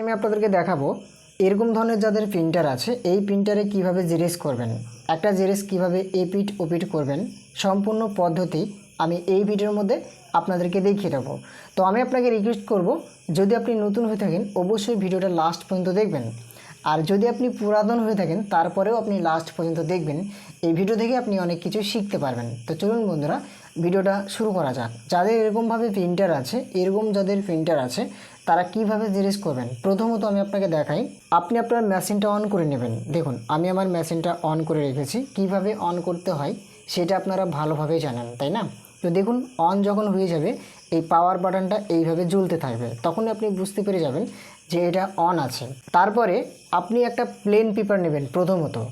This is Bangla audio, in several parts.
আমি আপনাদেরকে দেখাবো এরকম ধরনের যাদের প্রিন্টার আছে, এই প্রিন্টারে কীভাবে জেরেস করবেন, একটা জেরেস কীভাবে এপিট ওপিট করবেন, সম্পূর্ণ পদ্ধতি আমি এই ভিডিওর মধ্যে আপনাদেরকে দেখিয়ে দেবো। তো আমি আপনাকে রিকোয়েস্ট করব, যদি আপনি নতুন হয়ে থাকেন, অবশ্যই ভিডিওটা লাস্ট পর্যন্ত দেখবেন। আর যদি আপনি পুরাতন হয়ে থাকেন, তারপরেও আপনি লাস্ট পর্যন্ত দেখবেন, এই ভিডিও থেকে আপনি অনেক কিছু শিখতে পারবেন। তো চলুন বন্ধুরা ভিডিওটা শুরু করা যাক। যাদের এরকমভাবে প্রিন্টার আছে, এরকম যাদের প্রিন্টার আছে তারা কীভাবে জিনিস করবেন? প্রথমত আমি আপনাকে দেখাই। আপনি আপনার মেশিনটা অন করে নেবেন। দেখুন, আমি আমার মেশিনটা অন করে রেখেছি। কীভাবে অন করতে হয় সেটা আপনারা ভালোভাবে জানেন, তাই না? তো দেখুন অন যখন হয়ে যাবে, এই পাওয়ার বাটনটা এইভাবে জ্বলতে থাকবে। তখন আপনি বুঝতে পেরে যাবেন যে এটা অন আছে। তারপরে আপনি একটা প্লেন পেপার নেবেন প্রথমত।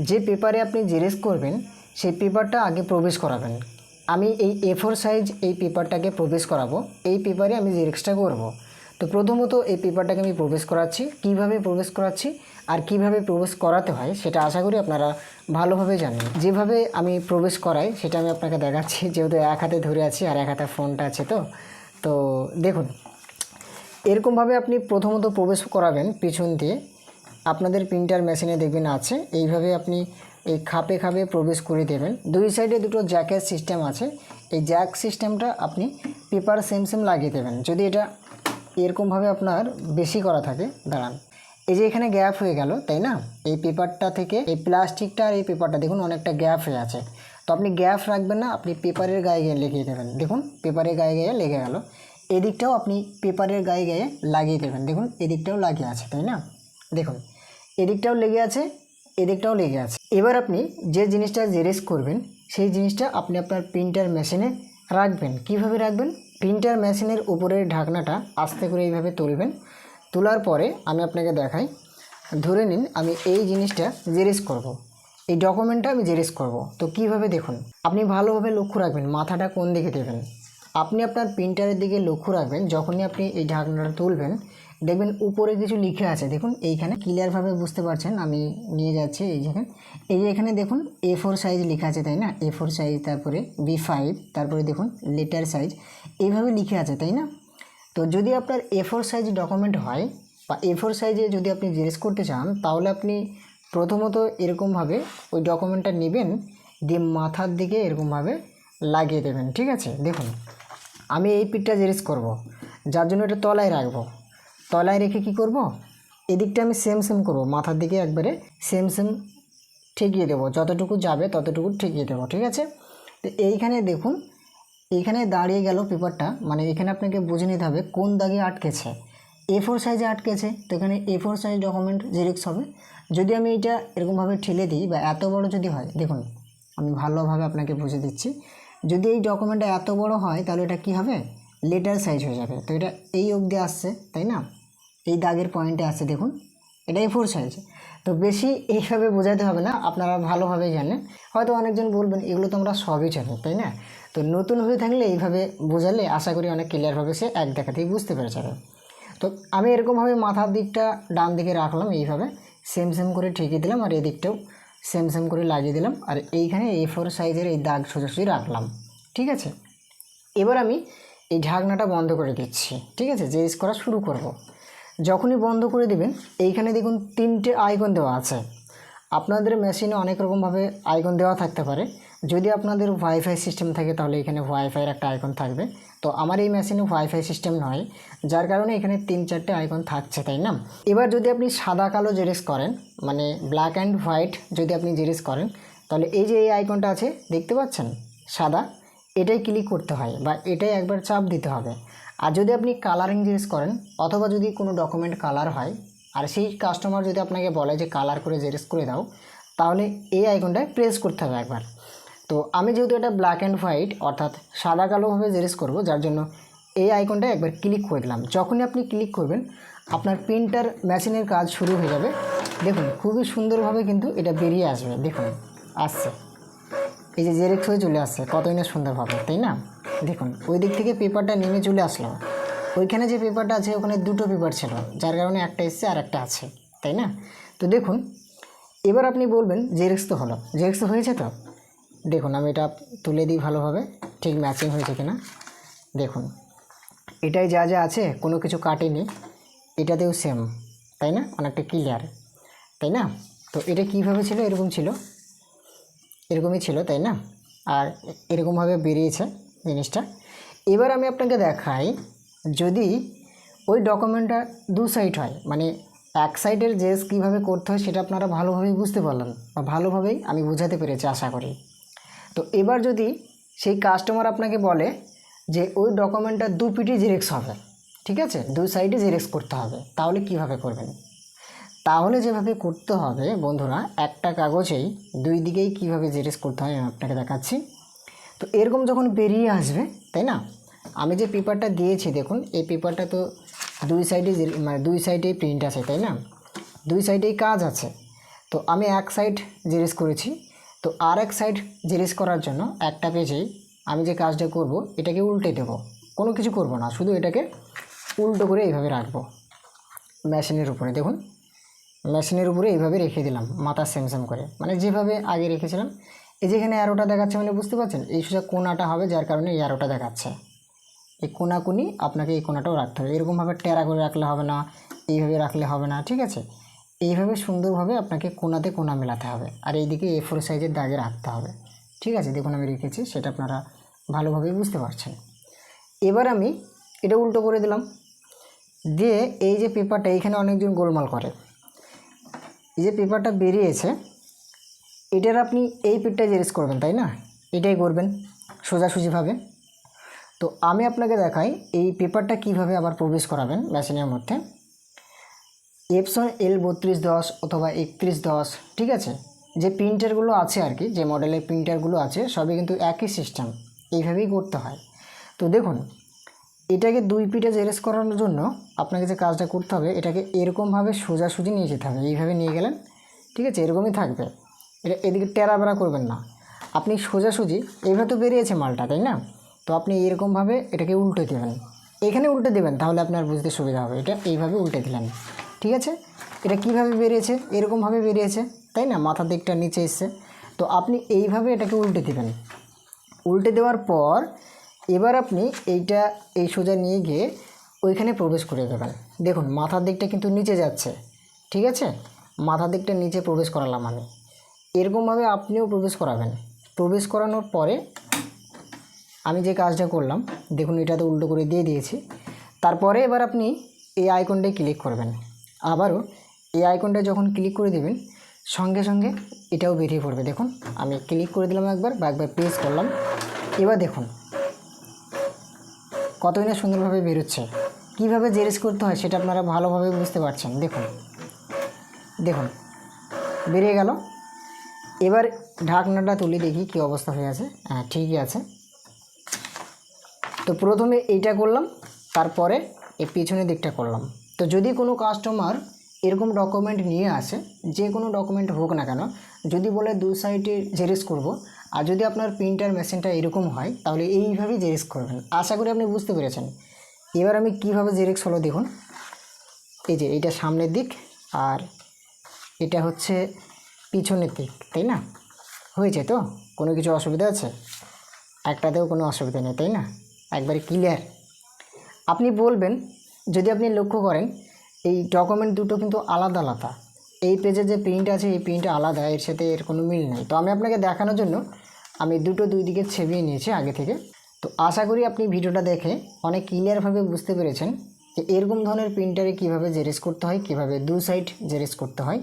যে পেপারে আপনি জেরেস করবেন, সেই পেপারটা আগে প্রবেশ করাবেন। আমি এই এ ফোর সাইজ এই পেপারটাকে প্রবেশ করাবো। এই পেপারে আমি জেরেক্সটা করব। তো প্রথমত এই পেপারটাকে আমি প্রবেশ করাচ্ছি। কীভাবে প্রবেশ করাচ্ছি আর কীভাবে প্রবেশ করাতে হয় সেটা আশা করি আপনারা ভালোভাবে জানেন। যেভাবে আমি প্রবেশ করাই সেটা আমি আপনাকে দেখাচ্ছি, যেহেতু এক হাতে ধরে আছি আর এক হাতে ফোনটা আছে তো। তো দেখুন, এরকমভাবে আপনি প্রথমত প্রবেশ করাবেন পিছন দিয়ে। আপনাদের প্রিন্টার মেশিনে দেখবেন আছে, এইভাবে আপনি এই খাপে খাপে প্রবেশ করে দেবেন। দুই সাইডে দুটো জ্যাকের সিস্টেম আছে। এই জ্যাক সিস্টেমটা আপনি পেপার সেম সেম লাগিয়ে দেবেন। যদি এটা এরকমভাবে আপনার বেশি করা থাকে। দাঁড়ান। এই যে এখানে গ্যাপ হয়ে গেল, তাই না? এই পেপারটা থেকে, এই প্লাস্টিকটা আর এই পেপারটা, দেখুন অনেকটা গ্যাপ হয়ে আছে। তো আপনি গ্যাপ রাখবেন না, আপনি পেপারের গায়ে গায়ে লেগে দেবেন। দেখুন, পেপারের গায়ে গায়ে লেগে গেল। এদিকটাও আপনি পেপারের গায়ে গায়ে লাগিয়ে দেবেন। দেখুন, এদিকটাও লাগিয়ে আছে, তাই না? দেখুন, এদিকটাও লেগে আছে, এদিকটাও লেগে আছে। এবার আপনি যে জিনিসটা জেরেস করবেন, সেই জিনিসটা আপনি আপনার প্রিন্টার মেশিনে রাখবেন। কীভাবে রাখবেন? প্রিন্টার মেশিনের উপরের ঢাকনাটা আস্তে করে এইভাবে তুলবেন। তোলার পরে আমি আপনাকে দেখাই। ধরে নিন আমি এই জিনিসটা জেরেস করব। এই ডকুমেন্টটা আমি জেরেস করব। তো কীভাবে দেখুন, আপনি ভালোভাবে লক্ষ্য রাখবেন, মাথাটা কোন দিকে দেবেন। আপনি আপনার প্রিন্টারের দিকে লক্ষ্য রাখবেন, যখনই আপনি এই ঢাকনাটা তুলবেন দেখবেন উপরে কিছু লিখে আছে। দেখুন, এইখানে ক্লিয়ারভাবে বুঝতে পারছেন, আমি নিয়ে যাচ্ছি এই জায়গায় এই যে এখানে দেখুন এ ফোর সাইজ লেখা আছে, তাই না? এ ফোর সাইজ তারপরে বি ফাইভ তারপরে দেখুন লেটার সাইজ এইভাবে লিখে আছে, তাই না? তো যদি আপনার এ ফোর সাইজ ডকুমেন্ট হয়, বা এ ফোর সাইজে যদি আপনি জেরেস করতে চান, তাহলে আপনি প্রথমত এরকমভাবে ওই ডকুমেন্টটা নেবেন, দিয়ে মাথার দিকে এরকমভাবে লাগিয়ে দেবেন, ঠিক আছে? দেখুন, আমি এই পিঠটা জেরেস করব। যার জন্য এটা তলায় রাখব। তলায় রেখে কি করব। এদিকটা আমি সেম সেম করব। মাথার দিকে একবারে সেম সেম ঠেকিয়ে দেবো। যতটুকু যাবে ততটুকু ঠেকিয়ে দেবো, ঠিক আছে? তো এইখানে দেখুন, এইখানে দাঁড়িয়ে গেল পেপারটা। মানে এখানে আপনাকে বুঝে নিতে হবে কোন দাগে আটকেছে। এ ফোর সাইজে আটকেছে, তো এখানে A four size document xerox হবে। যদি আমি এটা এরকমভাবে ঠেলে দিই বা এত বড় যদি হয়, দেখুন, আমি ভালোভাবে আপনাকে বুঝে দিচ্ছি। যদি এই ডকুমেন্টটা এত বড় হয়, তাহলে এটা কি হবে? লেটার সাইজ হয়ে যাবে। তো এটা এই অবধি আসছে, তাই না? এই দাগের পয়েন্টে আছে, দেখুন। এটা ফোর সাইজ তো বেশি এইভাবে বোঝাতে হবে না, আপনারা ভালোভাবে জানেন। হয়তো অনেকজন বলবেন, এগুলো তো আমরা সবই জানি তাই না? তো নতুন হয়ে থাকলে এইভাবে বোঝালে আশা করি অনেক ক্লিয়ারভাবে সে এক দেখাতেই বুঝতে পেরে যাবে। তো আমি এরকমভাবে মাথার দিকটা ডান দিকে রাখলাম এইভাবে সেম সেম করে ঠেকিয়ে দিলাম আর এদিকটাও সেম সেম করে লাগিয়ে দিলাম আর এইখানে এ ফোর সাইজের এই দাগ সোজাসুজি রাখলাম, ঠিক আছে? এবার আমি এই ঢাকনাটা বন্ধ করে দিচ্ছি, ঠিক আছে? জেস করা শুরু করব। যখনই বন্ধ করে দিবেন, এইখানে দেখুন তিনটে আইকন দেওয়া আছে। আপনাদের মেশিনে অনেক রকমভাবে আইকন দেওয়া থাকতে পারে। যদি আপনাদের ওয়াইফাই সিস্টেম থাকে, তাহলে এখানে ওয়াইফাইয়ের একটা আইকন থাকবে। তো আমার এই মেশিনে ওয়াইফাই সিস্টেম নয়, যার কারণে এখানে তিন চারটে আইকন থাকছে, তাই না? এবার যদি আপনি সাদা, কালো জেরেস করেন মানে ব্ল্যাক অ্যান্ড হোয়াইট যদি আপনি জেরেস করেন, তাহলে এই যে এই আইকনটা আছে, দেখতে পাচ্ছেন? সাদা, এটাই ক্লিক করতে হয় বা এটাই একবার চাপ দিতে হবে। আর যদি আপনি কালারিং জিনিস করেন, অথবা যদি কোনো ডকুমেন্ট কালার হয়, আর সেই কাস্টমার যদি আপনাকে বলে যে কালার করে জেরেস করে দাও, তাহলে এই আইকনটায় প্রেস করতে হবে একবার। তো আমি যেহেতু এটা ব্ল্যাক অ্যান্ড হোয়াইট অর্থাৎ সাদা কালোভাবে জেরেস করব, যার জন্য এই আইকনটা একবার ক্লিক করে দিলাম। যখনই আপনি ক্লিক করবেন, আপনার প্রিন্টার মেশিনের কাজ শুরু হয়ে যাবে। দেখুন, খুবই সুন্দরভাবে কিন্তু এটা বেরিয়ে আসবে। দেখুন, আসছে। এই যে জেরেক্স হয়ে চলে আসছে, কতই না সুন্দরভাবে, তাই না? দেখুন, ওই দিক থেকে পেপারটা নেমে চলে আসলো। ওইখানে যে পেপারটা আছে, ওখানে দুটো পেপার ছিল, যার কারণে একটা এসছে আর একটা আছে, তাই না? তো দেখুন, এবার আপনি বলবেন জেরেক্স তো হলো। জেরেক্স তো হয়েছে তো? দেখুন, আমি এটা তুলে দিই ভালোভাবে, ঠিক ম্যাচিং হয়েছে কিনা। দেখুন, এটাই যা যা আছে, কোনো কিছু কাটেনি, এটাতেও সেম তাই না? অনেকটা ক্লিয়ার তাই না? তো এটা কীভাবে ছিল? এরকম ছিল। এরকমই ছিল, তাই না? আর এরকমভাবে বেরিয়েছে। জিনিসটা। এবার আমি আপনাকে দেখাই, যদি ওই ডকুমেন্টটা দু সাইড হয় মানে এক সাইডের জেস কীভাবে করতে হয় সেটা আপনারা ভালোভাবেই বুঝতে পারলেন বা ভালোভাবেই আমি বোঝাতে পেরেছি, আশা করি। তো এবার যদি সেই কাস্টমার আপনাকে বলে যে ওই ডকুমেন্টটা দু পিটি জেরেক্স হবে, ঠিক আছে? দুই সাইডে জেরেক্স করতে হবে, তাহলে কীভাবে করবেন? তাহলে যেভাবে করতে হবে বন্ধুরা, একটা কাগজেই দুই দিকেই কীভাবে জেরেক্স করতে হয় আমি আপনাকে দেখাচ্ছি। তো এরকম যখন বেরিয়ে আসবে, তাই না? আমি যে পেপারটা দিয়েছি, দেখুন, এই পেপারটা তো দুই সাইডে মানে দুই সাইডেই প্রিন্ট আছে, তাই না? দুই সাইডেই কাজ আছে। তো আমি এক সাইড জেরেস করেছি। তো আর এক সাইড জেরেস করার জন্য একটা পেজেই আমি যে কাজটা করব, এটাকে উল্টে দেব। কোনো কিছু করব না, শুধু এটাকে উল্টো করে এইভাবে রাখব। মেশিনের উপরে, দেখুন। মেশিনের উপরে এইভাবে রেখে দিলাম, মাথা সেম সেম করে। মানে যেভাবে আগে রেখেছিলাম এই যেখানে অ্যারোটা দেখাচ্ছে মানে বুঝতে পারছেন? এই সোজা কোনাটা হবে যার কারণে এই অ্যারোটা দেখাচ্ছে। এই কোনাকুনি আপনাকে এই কোনাটাও রাখতে হবে। এরকমভাবে টেরা করে রাখলে হবে না, এইভাবে রাখলে হবে না, ঠিক আছে? এইভাবে সুন্দরভাবে আপনাকে কোনাতে কোনা মেলাতে হবে। আর এইদিকে এ ফোর সাইজের দাগে রাখতে হবে। ঠিক আছে? দেখুন আমি রেখেছি, সেটা আপনারা ভালোভাবেই বুঝতে পারছেন। এবার আমি এটা উল্টো করে দিলাম। দিয়ে এই যে পেপারটা এইখানে অনেকজন গোলমাল করে। এই যে পেপারটা বেরিয়েছে এটার আপনি এই পিঠটা জেরেস করবেন, তাই না? এটাই করবেন সোজাসুজিভাবে। তো আমি আপনাকে দেখাই এই পেপারটা কীভাবে আবার প্রবেশ করাবেন মেশিনের মধ্যে। এপসন এল বত্রিশ দশ অথবা একত্রিশ দশ, ঠিক আছে? যে প্রিন্টারগুলো আছে আর কি, যে মডেলের প্রিন্টারগুলো আছে, সবই কিন্তু একই সিস্টেম এইভাবেই করতে হয়। তো দেখুন, এটাকে দুই পিঠে জেরেস করানোর জন্য আপনাকে যে কাজটা করতে হবে, এটাকে এরকমভাবে সোজাসুজি নিয়ে যেতে হবে। এইভাবে নিয়ে গেলেন, ঠিক আছে? এরকমই থাকবে। এটা এদিকে টেরা বেড়া করবেন না। আপনি সোজাসুজি এইভাবে তো বেরিয়েছে মালটা, তাই না? তো আপনি এরকমভাবে এটাকে উল্টে দেবেন। এখানে উল্টে দেবেন, তাহলে আপনার বুঝতে সুবিধা হবে। এটা এইভাবে উল্টে দিলেন। ঠিক আছে? এটা কীভাবে বেরিয়েছে? এরকমভাবে বেরিয়েছে, তাই না? মাথার দিকটা নিচে এসছে। তো আপনি এইভাবে এটাকে উল্টে দেবেন। উল্টে দেওয়ার পর এবার আপনি এইটা, এই সোজা নিয়ে গিয়ে ওইখানে প্রবেশ করে দেবেন। দেখুন, মাথার দিকটা কিন্তু নিচে যাচ্ছে। ঠিক আছে? মাথার দিকটা নিচে প্রবেশ করালাম আমি। এরকমভাবে আপনিও প্রবেশ করাবেন। প্রবেশ করানোর পরে আমি যে কাজটা করলাম, দেখুন এটাতে উল্টো করে দিয়ে দিয়েছি। তারপরে এবার আপনি এই আইকনটায় ক্লিক করবেন। আবারও এই আইকনটা যখন ক্লিক করে দেবেন, সঙ্গে সঙ্গে এটাও বেরিয়ে পড়বে। দেখুন, আমি ক্লিক করে দিলাম একবার বা একবার প্রেস করলাম। এবার দেখুন কতই না সুন্দরভাবে বেরোচ্ছে। কীভাবে জেরেস করতে হয় সেটা আপনারা ভালোভাবে বুঝতে পারছেন। দেখুন দেখুন, বেরিয়ে গেল। এবার ঢাকনাটা তুলে দেখি কী অবস্থা হয়ে আছে। হ্যাঁ ঠিকই আছে। তো প্রথমে এইটা করলাম, তারপরে এই পিছনের দিকটা করলাম। তো যদি কোনো কাস্টমার এরকম ডকুমেন্ট নিয়ে আসে, যে কোনো ডকুমেন্ট হোক না কেন, যদি বলে দু সাইডে জেরেক্স করব, আর যদি আপনার প্রিন্টার মেশিনটা এরকম হয়, তাহলে এইভাবেই জেরেক্স করবেন। আশা করি আপনি বুঝতে পেরেছেন। এবার আমি কীভাবে জেরেক্স হলো দেখুন। এই যে এটা সামনের দিক, আর এটা হচ্ছে পিছনের দিক, তাই না? হয়েছে তো? কোনো কিছু অসুবিধা আছে? একটাতেও কোনো অসুবিধা নেই, তাই না? একবারে ক্লিয়ার আপনি বলবেন, যদি আপনি লক্ষ্য করেন, এই ডকুমেন্ট দুটো কিন্তু আলাদা আলাদা। এই পেজে যে প্রিন্ট আছে, এই প্রিন্ট আলাদা, এর সাথে এর কোনো মিল নেই। তো আমি আপনাকে দেখানোর জন্য আমি দুটো দুই দিকে ছেবিয়ে নিয়েছি আগে থেকে। তো আশা করি আপনি ভিডিওটা দেখে অনেক ক্লিয়ারভাবে বুঝতে পেরেছেন যে এরকম ধরনের প্রিন্টারে কীভাবে জেরেস করতে হয়, কীভাবে দু সাইড জেরেস করতে হয়।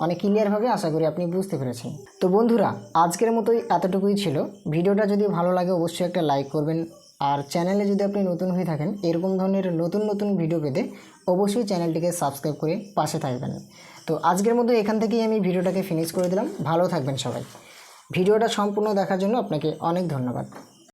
অনেক ক্লিয়ারভাবে আশা করি আপনি বুঝতে পেরেছেন। তো বন্ধুরা, আজকের মতোই এতটুকুই ছিল। ভিডিওটা যদি ভালো লাগে, অবশ্যই একটা লাইক করবেন। আর চ্যানেলে যদি আপনি নতুন হয়ে থাকেন, এরকম ধরনের নতুন নতুন ভিডিও পেতে অবশ্যই চ্যানেলটিকে সাবস্ক্রাইব করে পাশে থাকবেন। তো আজকের মতো এখান থেকেই আমি ভিডিওটাকে ফিনিশ করে দিলাম। ভালো থাকবেন সবাই। ভিডিওটা সম্পূর্ণ দেখার জন্য আপনাকে অনেক ধন্যবাদ।